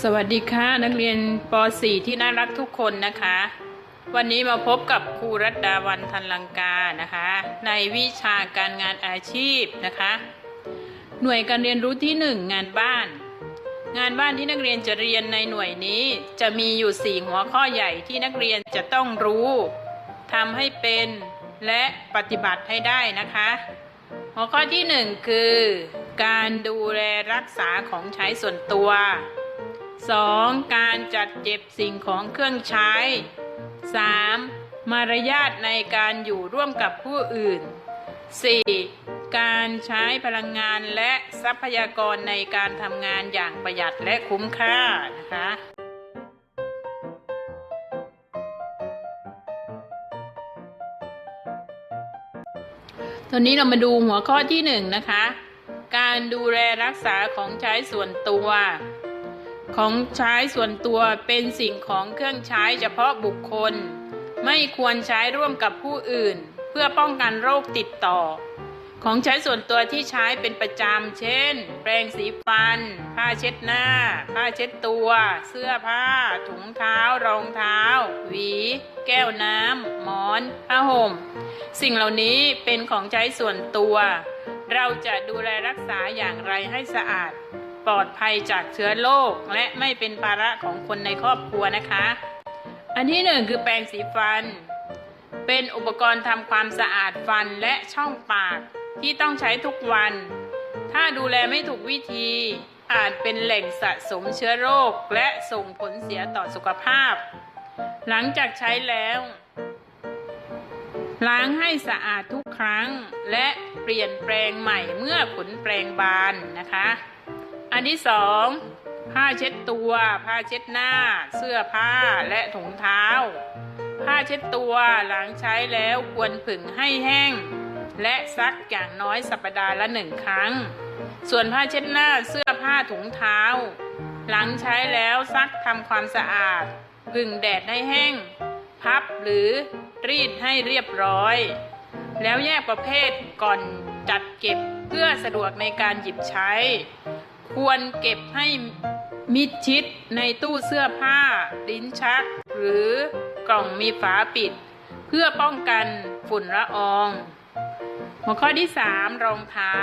สวัสดีค่ะนักเรียนป .4 ที่น่ารักทุกคนนะคะ วันนี้มาพบกับครูรัตดาวันทันลังกานะคะ ในวิชาการงานอาชีพนะคะ หน่วยการเรียนรู้ที่ 1 งานบ้าน งานบ้านที่นักเรียนจะเรียนในหน่วยนี้ จะมีอยู่ 4 หัวข้อใหญ่ที่นักเรียนจะต้องรู้ทำให้เป็นและปฏิบัติให้ได้นะคะ หัวข้อที่ 1 คือ การดูแลรักษาของใช้ส่วนตัว 2. การจัดเก็บสิ่งของเครื่องใช้ 3. มารยาทในการอยู่ร่วมกับผู้อื่น 4. การใช้พลังงานและทรัพยากรในการทำงานอย่างประหยัดและคุ้มค่านะคะตอนนี้เรามาดูหัวข้อที่หนึ่งนะคะ การดูแลรักษาของใช้ส่วนตัว ของใช้ส่วนตัวเป็นสิ่งของเครื่องใช้เฉพาะบุคคล ไม่ควรใช้ร่วมกับผู้อื่น เพื่อป้องกันโรคติดต่อ ของใช้ส่วนตัวที่ใช้เป็นประจำเช่น แปรงสีฟัน ผ้าเช็ดหน้า ผ้าเช็ดตัว เสื้อผ้า ถุงเท้า รองเท้า หวี แก้วน้ำหมอนผ้าห่ม สิ่งเหล่านี้เป็นของใช้ส่วนตัว เราจะดูแลรักษาอย่างไรให้สะอาด ปลอดภัยจากเชื้อโรคและไม่เป็นภาระของคนในครอบครัวนะคะ อันที่หนึ่งคือแปรงสีฟัน เป็นอุปกรณ์ทำความสะอาดฟันและช่องปากที่ต้องใช้ทุกวัน ถ้าดูแลไม่ถูกวิธีอาจเป็นแหล่งสะสมเชื้อโรคและส่งผลเสียต่อสุขภาพ หลังจากใช้แล้ว ล้างให้สะอาดทุกครั้งและ เปลี่ยนแปลงใหม่เมื่อขนแปลงบานนะคะ อันที่สองผ้าเช็ดตัว ผ้าเช็ดหน้า เสื้อผ้าและถุงเท้า ผ้าเช็ดตัวหลังใช้แล้วควรผึ่งให้แห้ง และซักอย่างน้อยสัปดาห์ละหนึ่งครั้ง ส่วนผ้าเช็ดหน้าเสื้อผ้าถุงเท้า หลังใช้แล้วซักทำความสะอาดผึ่งแดดให้แห้ง พับหรือรีดให้เรียบร้อย แล้วแยกประเภทก่อนจัดเก็บเพื่อสะดวกในการหยิบใช้ ควรเก็บให้มิดชิดในตู้เสื้อผ้า ลิ้นชัก หรือกล่องมีฝาปิด เพื่อป้องกันฝุ่นละออง หัวข้อที่ 3 รองเท้า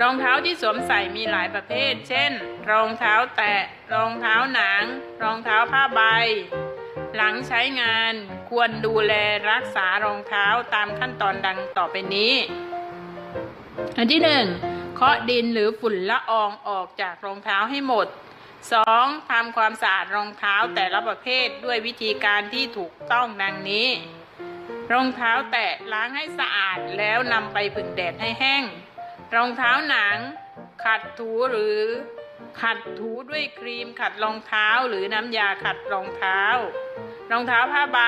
รองเท้าที่สวมใส่มีหลายประเภท เช่น รองเท้าแตะ รองเท้าหนัง รองเท้าผ้าใบ หลังใช้งานควรดูแลรักษารองเท้าตามขั้นตอนดังต่อไปนี้ อันที่หนึ่งเคาะดินหรือฝุ่นละอองออกจากรองเท้าให้หมด 2. ทำความสะอาดรองเท้าแต่ละประเภทด้วยวิธีการที่ถูกต้องดังนี้ รองเท้าแตะล้างให้สะอาดแล้วนำไปผึ่งแดดให้แห้ง รองเท้าหนัง ขัดถูหรือ ขัดถูด้วยครีมขัดรองเท้าหรือน้ำยาขัดรองเท้า รองเท้าผ้าใบ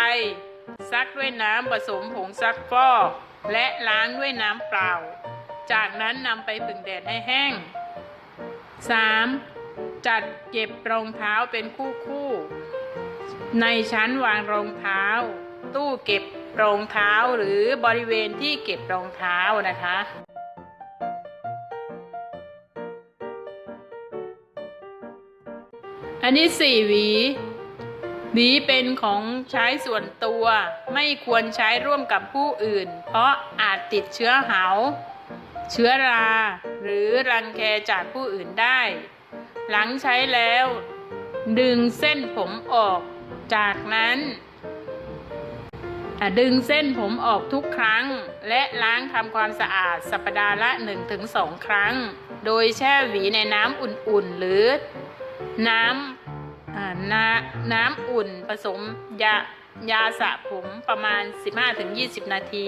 ซักด้วยน้ำผสมผงซักฟอกและล้างด้วยน้ำเปล่า จากนั้นนำไปผึ่งแดดให้แห้ง 3. จัดเก็บรองเท้าเป็นคู่คู่ๆในชั้นวางรองเท้า ตู้เก็บรองเท้าหรือบริเวณที่เก็บรองเท้านะคะอันนี้สี่หวี หวีเป็นของใช้ส่วนตัวไม่ควรใช้ร่วมกับผู้อื่น เพราะอาจติดเชื้อหาเชื้อรา หรือรังแคจากผู้อื่นได้ หลังใช้แล้ว ดึงเส้นผมออก จากนั้นดึงเส้นผมออกทุกครั้ง และล้างทำความสะอาดสัปดาห์ละ 1-2 ครั้ง โดยแช่หวีในน้ำอุ่นๆ หรือน้ำ น้ำน้ำอุ่นผสมยายาสระผมประมาณ 15-20 นาที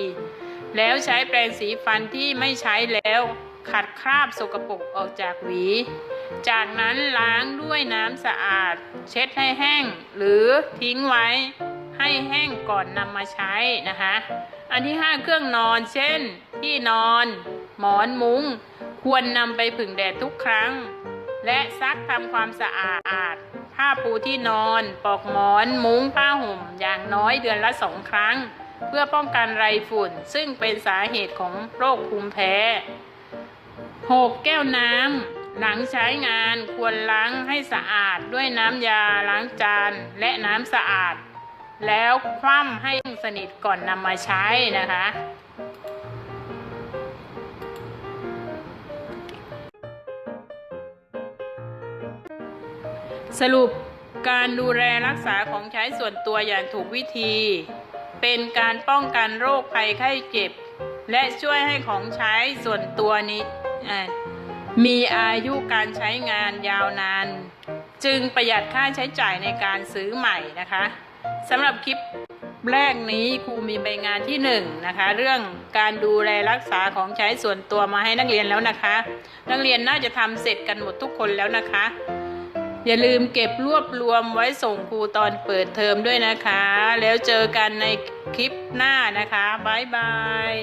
แล้วใช้แปรงสีฟันที่ไม่ใช้แล้วขัดคราบสกปรกออกจากหวี จากนั้นล้างด้วยน้ำสะอาด เช็ดให้แห้ง หรือทิ้งไว้ให้แห้งก่อนนำมาใช้นะคะ อันที่ 5 เครื่องนอนเช่น ที่นอน หมอนมุง้ง ควรนำไปผึ่งแดดทุกครั้ง และซักทำความสะอาด ผ้าปูที่นอน ปลอกหมอน มุ้ง ผ้าห่ม อย่างน้อยเดือนละสองครั้ง เพื่อป้องกันไรฝุ่น ซึ่งเป็นสาเหตุของโรคภูมิแพ้ 6. แก้วน้ำหลังใช้งานควรล้างให้สะอาดด้วยน้ำยาล้างจานและน้ำสะอาด แล้วคว่ำให้สนิทก่อนนำมาใช้นะคะ สรุปการดูแลรักษาของใช้ส่วนตัวอย่างถูกวิธี เป็นการป้องกันโรคภัยไข้เจ็บ และช่วยให้ของใช้ส่วนตัวนี้มีอายุการใช้งานยาวนาน จึงประหยัดค่าใช้จ่ายในการซื้อใหม่นะคะสำหรับคลิปแรกนี้ครูมีใบงานที่หนึ่งนะคะ เรื่องการดูแลรักษาของใช้ส่วนตัวมาให้นักเรียนแล้วนะคะ นักเรียนน่าจะทำเสร็จกันหมดทุกคนแล้วนะคะ อย่าลืมเก็บรวบรวมไว้ส่งครูตอนเปิดเทอมด้วยนะคะ แล้วเจอกันในคลิปหน้านะคะ บ๊ายบาย